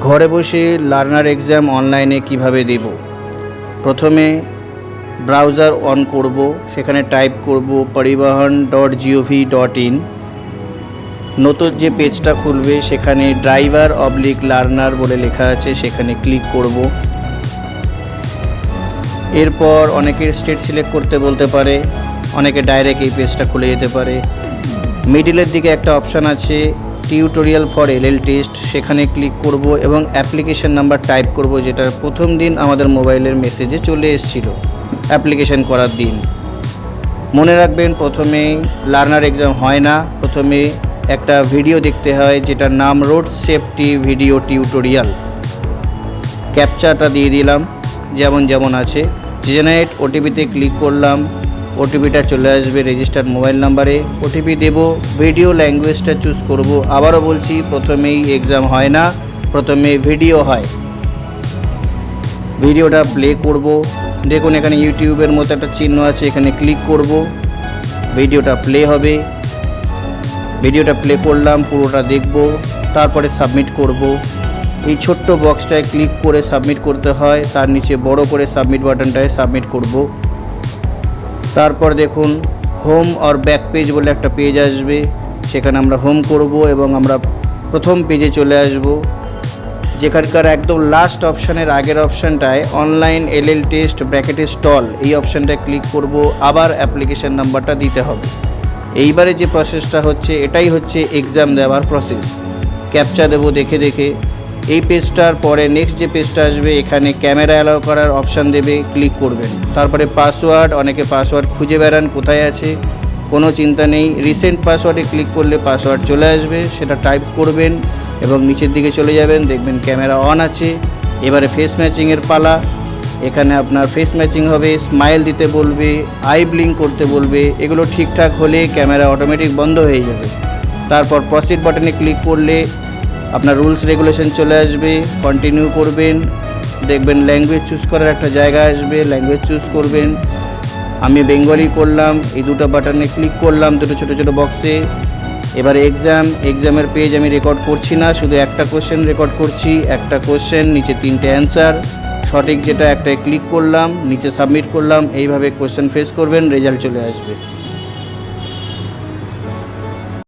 ঘরে বসে learner exam অনলাইনে কীভাবে দেব? প্রথমে ব্রাউজার অন করব, সেখানে টাইপ করব পরিবহন ডট জিওভি ডট ইন নতুন যে পেজটা খুলবে, সেখানে ড্রাইভার অবলিক লার্নার বলে লেখা আছে, সেখানে ক্লিক করব। এরপর অনেকের স্টেট সিলেক্ট করতে বলতে পারে, অনেকে ডাইরেক্ট এই পেজটা খুলে যেতে পারে। মিডিলের দিকে একটা অপশান আছে টিউটোরিয়াল ফর এলএল টেস্ট সেখানে ক্লিক করব এবং অ্যাপ্লিকেশন নাম্বার টাইপ করব যেটা প্রথম দিন আমাদের মোবাইলের মেসেজে চলে এসেছিল। অ্যাপ্লিকেশন করার দিন। মনে রাখবেন, প্রথমে লার্নার এক্সাম হয় না। প্রথমে একটা ভিডিও দেখতে হয়, যেটার নাম রোড সেফটি ভিডিও টিউটোরিয়াল ক্যাপচাটা দিয়ে দিলাম, যেমন যেমন আছে। জেনারেট ওটিপিতে ক্লিক করলাম। ওটিপিটা চলে আসবে রেজিস্টার্ড মোবাইল নাম্বারে। ওটিপি দেব, ভিডিও ল্যাঙ্গুয়েজটা চুজ করব। আবারও বলছি, প্রথমেই এক্সাম হয় না, প্রথমে ভিডিও হয়। ভিডিওটা প্লে করব। দেখুন, এখানে ইউটিউবের মতো একটা চিহ্ন আছে, এখানে ক্লিক করব। ভিডিওটা প্লে হবে। ভিডিওটা প্লে করলাম, পুরোটা দেখব, তারপরে সাবমিট করব। এই ছোট্ট বক্সটায় ক্লিক করে সাবমিট করতে হয়, তার নিচে বড় করে সাবমিট বাটনটায় সাবমিট করব। তারপর দেখুন হোম আর ব্যাক পেজ বলে একটা পেজ আসবে। সেখানে আমরা হোম করব এবং আমরা প্রথম পেজে চলে আসব। যেখানকার একদম লাস্ট অপশানের আগের অপশানটায় অনলাইন এলএল টেস্ট ব্র্যাকেটে স্টল এই অপশানটায় ক্লিক করব, আবার অ্যাপ্লিকেশন নাম্বারটা দিতে হবে। এইবারে যে প্রসেসটা হচ্ছে, এটাই হচ্ছে এক্সাম দেওয়ার প্রসেস ক্যাপচা দেবো দেখে দেখে। এই পেজটার পরে নেক্সট যে পেজটা আসবে, এখানে ক্যামেরা অ্যালাউ করার অপশান দেবে ক্লিক করবেন। তারপরে পাসওয়ার্ড অনেকে পাসওয়ার্ড খুঁজে বেড়ান, কোথায় আছে, কোনো চিন্তা নেই। রিসেন্ট পাসওয়ার্ডে ক্লিক করলে পাসওয়ার্ড চলে আসবে, সেটা টাইপ করবেন এবং নিচের দিকে চলে যাবেন, দেখবেন ক্যামেরা অন আছে। এবারে ফেস ম্যাচিংয়ের পালা, এখানে আপনার ফেস ম্যাচিং হবে স্মাইল দিতে বলবে আই ব্লিঙ্ক করতে বলবে, এগুলো ঠিকঠাক হলে ক্যামেরা অটোমেটিক বন্ধ হয়ে যাবে। তারপর প্রসিড বাটনে ক্লিক করলে আপনার রুলস রেগুলেশন চলে আসবে কন্টিনিউ করবেন, দেখবেন ল্যাঙ্গুয়েজ চুজ করার একটা জায়গা আসবে ল্যাঙ্গুয়েজ চুজ করবেন। আমি বেঙ্গলি করলাম, এই দুটো বাটনে ক্লিক করলাম, দুটো ছোটো ছোটো বক্সে এবার এক্সাম এক্সামের পেজ আমি রেকর্ড করছি না, শুধু একটা কোশ্চেন রেকর্ড করছি, একটা কোশ্চেন নিচে তিনটে অ্যান্সার সঠিক যেটা একটায় ক্লিক করলাম, নিচে সাবমিট করলাম, এইভাবে কোশ্চেন ফেস করবেন রেজাল্ট চলে আসবে।